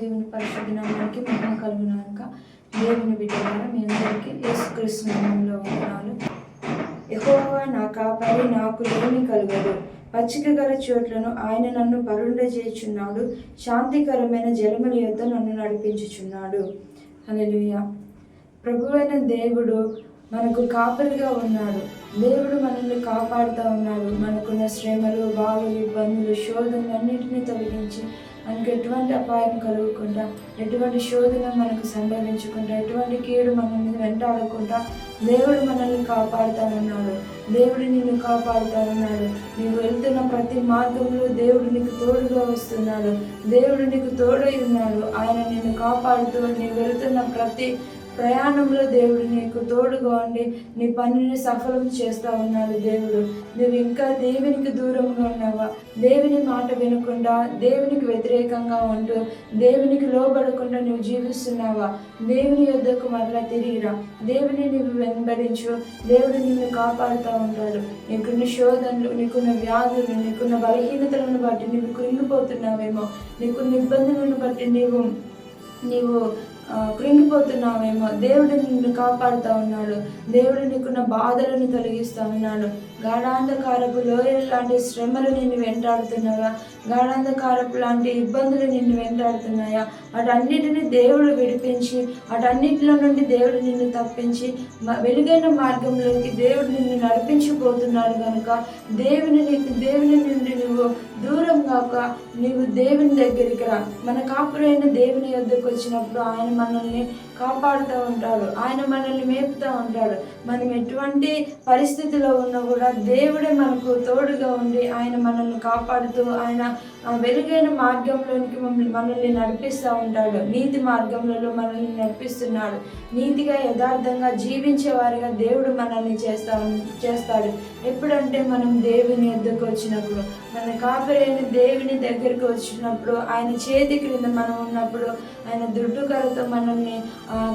దేవుని పరిశుద్ధ నామానికి మహిమ కలుగునాక దేవుని బిడ్డలారా మీ అందరికీ యేసుక్రీస్తు వందనాలు. ఎహోవా నా కాపరి నాకు ఏమి కలుగదు. పచ్చిక గల చోట్లను ఆయన నన్ను పరుండజేయుచున్నాడు. శాంతికరమైన జలముల యొద్ద నన్ను నడిపించుచున్నాడు. హల్లెలూయా. ప్రభువైన దేవుడు మనకు కాపరిగా ఉన్నాడు. దేవుడు మనల్ని కాపాడుతూ ఉన్నాడు. మనకున్న శ్రమలు బాధలు ఇబ్బందులు శోధనలు అన్నింటినీ తొలగించి మనకు ఎటువంటి అపాయం కలగకుండా ఎటువంటి శోధన మనకు సంభవించకుండా ఎటువంటి కీడు మనల్ని వెంటాడకుండా దేవుడు మనల్ని కాపాడుతానన్నాడు. దేవుడు నిన్ను కాపాడుతానన్నాడు. నీవు వెళ్తున్న ప్రతి మార్గంలో దేవుడు నీకు తోడుగా వస్తున్నాడు. దేవుడు నీకు తోడై ఉన్నాడు. ఆయన నిన్ను కాపాడుతూ నీవు వెళ్తున్న ప్రతి ప్రయాణంలో దేవుడు నీకు తోడుగా ఉండి నీ పనిని సఫలం చేస్తా ఉన్నాడు దేవుడు. నువ్వు ఇంకా దేవునికి దూరంగా ఉన్నావా? దేవుని మాట వినకుండా దేవునికి వ్యతిరేకంగా ఉంటూ దేవునికి లోబడకుండా నువ్వు జీవిస్తున్నావా? దేవుని యొద్దకు మరలా తిరిగిరా దేవుని నువ్వు వెంబడించు. దేవుడు నిన్ను కాపాడుతూ ఉంటాడు. నీకున్న శోధనలు నీకున్న వ్యాధులు నీకున్న బలహీనతలను బట్టి నువ్వు కృంగిపోతున్నావేమో. నీకున్న ఇబ్బందులను బట్టి నీవు నీవు ఆ, కృంగిపోతున్నావేమో. దేవుడు నిన్ను కాపాడుతూ ఉన్నాడు. దేవుడు నీకున్న బాధలను తొలగిస్తూ ఉన్నాడు. గాఢాంధకారపు లోయలు లాంటి శ్రమలు నిన్ను వెంటాడుతున్నాయా? గాఢాంధకారపు లాంటి ఇబ్బందులు నిన్ను వెంటాడుతున్నాయా? వాటన్నిటిని దేవుడు విడిపించి వాటన్నిటిలో నుండి దేవుడు నిన్ను తప్పించి వెలుగైన మార్గంలోకి దేవుడు నిన్ను నడిపించిపోతున్నాడు కనుక దేవుని నీకు దేవుని నుండి నువ్వు నీవు దేవుని దగ్గరికి రా. మన కాపురైన దేవుని యొద్దకు వచ్చినప్పుడు ఆయన మనల్ని కాపాడుతూ ఉంటాడు. ఆయన మనల్ని మేపుతూ ఉంటాడు. మనం ఎటువంటి పరిస్థితిలో ఉన్నా కూడా దేవుడే మనకు తోడుగా ఉండి ఆయన మనల్ని కాపాడుతూ ఆయన వెలుగైన మార్గంలోనికి మమ్మల్ని మనల్ని నడిపిస్తూ ఉంటాడు. నీతి మార్గంలో మనల్ని నడిపిస్తున్నాడు. నీతిగా యథార్థంగా జీవించే వారిగా దేవుడు మనల్ని చేస్తా చేస్తాడు. ఎప్పుడంటే మనం దేవుని ఎద్దుకు వచ్చినప్పుడు మన కాపరైన దేవుని దగ్గరికి వచ్చినప్పుడు ఆయన చేతి క్రింద మనం ఉన్నప్పుడు ఆయన దుడ్డుకరతో మనల్ని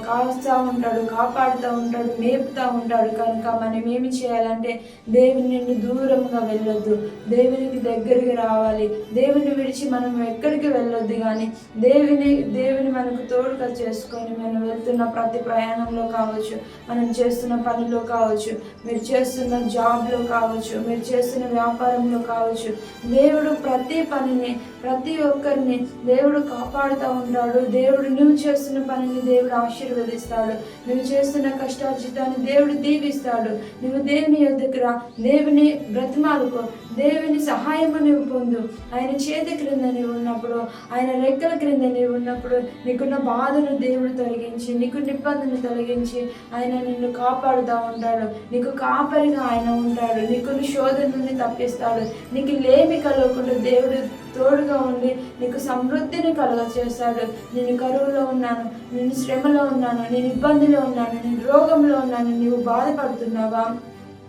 కాస్తూ ఉంటాడు కాపాడుతూ ఉంటాడు మేపుతూ ఉంటాడు. కనుక మనం ఏమి చేయాలంటే దేవుని నుండి దూరంగా వెళ్ళొద్దు. దేవునికి దగ్గరికి రావాలి. దేవుని విడిచి మనం ఎక్కడికి వెళ్ళొద్దు కానీ దేవుని దేవుని మనకు తోడుగా చేసుకొని మనం వెళ్తున్న ప్రతి ప్రయాణంలో కావచ్చు మనం చేస్తున్న పనిలో కావచ్చు మీరు చేస్తున్న జాబ్లో కావచ్చు మీరు చేస్తున్న వ్యాపారంలో కావచ్చు దేవుడు ప్రతి పని పనిని ప్రతి ఒక్కరిని దేవుడు కాపాడుతూ ఉంటాడు. దేవుడు నువ్వు చేస్తున్న పనిని దేవుడు ఆశీర్వదిస్తాడు. నువ్వు చేస్తున్న కష్టార్జితాన్ని దేవుడు దీవిస్తాడు. నువ్వు దేవుని ఎద్దుకు రా. దేవుని బ్రతిమాలుకో. దేవుని సహాయము నువ్వు పొందు. ఆయన చేతి క్రింద నీవు ఉన్నప్పుడు ఆయన రెక్కల క్రింద నీవు ఉన్నప్పుడు నీకున్న బాధను దేవుడు తొలగించి నీకు ఇబ్బందిని తొలగించి ఆయన నిన్ను కాపాడుతూ ఉంటాడు. నీకు కాపరిగా ఆయన ఉంటాడు. నీకున్న శోధన నుండి తప్పిస్తాడు. నీకు లేమి కలగకుండా దేవుడు తోడుగా ఉండి నీకు సమృద్ధిని కలుగచేస్తాడు నేను కరువులో ఉన్నాను నేను శ్రమలో ఉన్నాను నేను ఇబ్బందిలో ఉన్నాను నేను రోగంలో ఉన్నాను నీవు బాధపడుతున్నావా?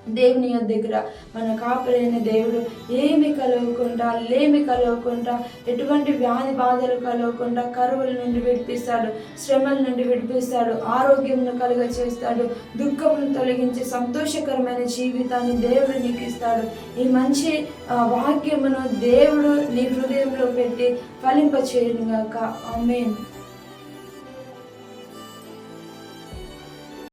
దేవుని దగ్గర మన కాపలేని దేవుడు ఏమి కలవకుండా లేమి కలవకుండా ఎటువంటి వ్యాధి బాధలు కలవకుండా కరువుల నుండి విడిపిస్తాడు శ్రమల నుండి విడిపిస్తాడు ఆరోగ్యంను కలుగ చేస్తాడు దుఃఖమును తొలగించి సంతోషకరమైన జీవితాన్ని దేవుడు నీకు ఇస్తాడు. ఈ మంచి వాక్యమును దేవుడు నీ హృదయంలో పెట్టి ఫలింప చేయనుగాక ఆమేన్.